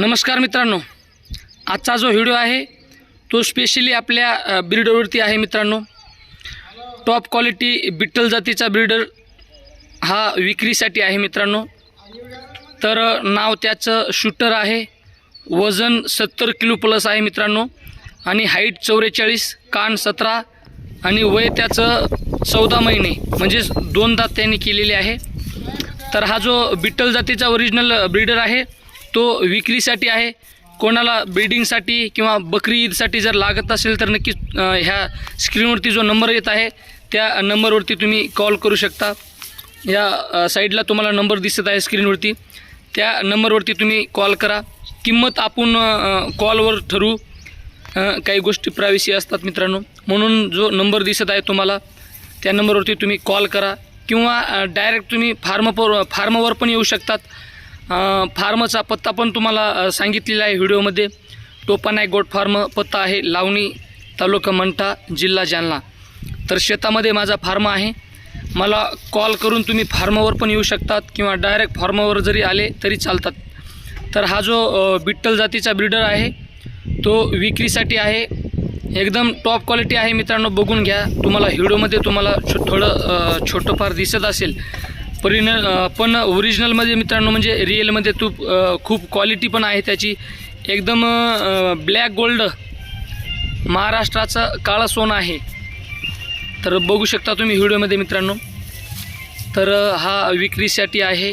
नमस्कार मित्रांनो. आजचा जो व्हिडिओ आहे तो स्पेशली आपल्या ब्रीडरवरती आहे मित्रांनो. टॉप क्वालिटी बिट्टल जातीचा ब्रीडर हा विक्रीसाठी आहे मित्रांनो. तर नाव त्याचं शूटर आहे. वजन सत्तर किलो प्लस आहे मित्रांनो. आणि हाईट चौवेचाळीस कान सतरा आणि वय त्याचं चौदा महिने म्हणजेच दोन दात त्यांनी केलेले आहे. तर हा जो बिट्टल जातीचा ओरिजिनल ब्रीडर आहे तो विक्रीसाठी आहे. कोणाला ब्रीडिंगसाठी किंवा बकरी ईदसाठी जर लागत असेल तर नक्कीच ह्या स्क्रीनवरती जो नंबर येत आहे त्या नंबरवरती तुम्ही कॉल करू शकता. या साईडला तुम्हाला नंबर दिसत आहे स्क्रीनवरती. त्या नंबरवरती तुम्ही कॉल करा. किंमत आपण कॉलवर ठरवू. काही गोष्टी प्रायव्हसी असतात मित्रांनो. म्हणून जो नंबर दिसत आहे तुम्हाला त्या नंबरवरती तुम्ही कॉल करा. किंवा डायरेक्ट तुम्ही फार्म फार्मवर पण येऊ शकतात. फार्मचा पत्ता पण तुम्हाला सांगितलेला आहे व्हिडिओमध्ये. टोपानाय गोट फार्म पत्ता आहे लावणी तालुका मंठा जिल्हा जालना. तर शेतामध्ये माझा फार्म आहे. मला कॉल करून तुम्ही फार्मवर पण येऊ शकतात किंवा डायरेक्ट फार्मवर जरी आले तरी चालतात. तर हा जो बिट्टल जातीचा ब्रीडर आहे तो विक्रीसाठी आहे. एकदम टॉप क्वालिटी आहे मित्रांनो बघून घ्या. तुम्हाला व्हिडिओमध्ये तुम्हाला छो थोडं छोटंफार दिसत असेल परिण पण ओरिजिनलमध्ये मित्रांनो म्हणजे रिअलमध्ये तू खूप क्वालिटी पण आहे त्याची. एकदम ब्लॅक गोल्ड महाराष्ट्राचं काळं सोनं आहे. तर बघू शकता तुम्ही व्हिडिओमध्ये मित्रांनो. तर हा विक्रीसाठी आहे.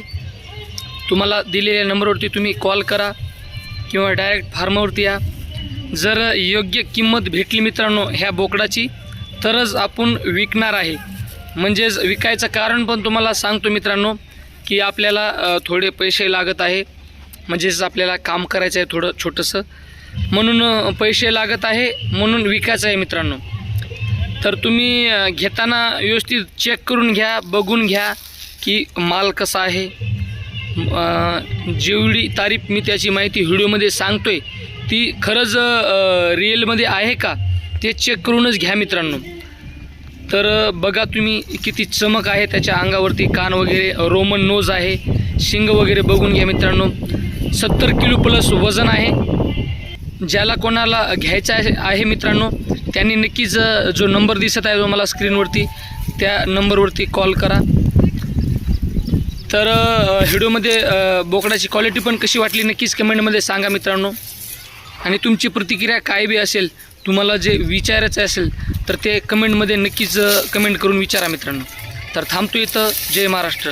तुम्हाला दिलेल्या नंबरवरती तुम्ही कॉल करा किंवा डायरेक्ट फार्मवरती या. जर योग्य किंमत भेटली मित्रांनो ह्या बोकडाची तरच आपण विकणार आहे. म्हणजेच विकायचं कारण पण तुम्हाला सांगतो मित्रांनो की आपल्याला थोडे पैसे लागत आहे. म्हणजेच आपल्याला काम करायचं आहे थोडं छोटंसं. म्हणून पैसे लागत आहे म्हणून विकायचं आहे मित्रांनो. तर तुम्ही घेताना व्यवस्थित चेक करून घ्या बघून घ्या की माल कसा आहे. जेवढी तारीफ मी त्याची माहिती व्हिडिओमध्ये सांगतो आहे ती खरंच रिअलमध्ये आहे का ते चेक करूनच घ्या मित्रांनो. तर बघा तुम्ही किती चमक आहे त्याच्या अंगावरती. कान वगैरे रोमन नोज आहे. शिंग वगैरे बघून घ्या मित्रांनो. सत्तर किलो प्लस वजन आहे. ज्याला कोणाला घ्यायचं आहे आहे मित्रांनो त्यांनी नक्कीच जो नंबर दिसत आहे तुम्हाला स्क्रीनवरती त्या नंबरवरती कॉल करा. तर व्हिडिओमध्ये बोकडाची क्वालिटी पण कशी वाटली नक्कीच कमेंटमध्ये सांगा मित्रांनो. आणि तुमची प्रतिक्रिया काय बी असेल तुम्हाला जे विचारायचं असेल तर ते कमेंटमध्ये नक्कीच कमेंट करून विचारा मित्रांनो. तर थांबतो इथं. जय महाराष्ट्र.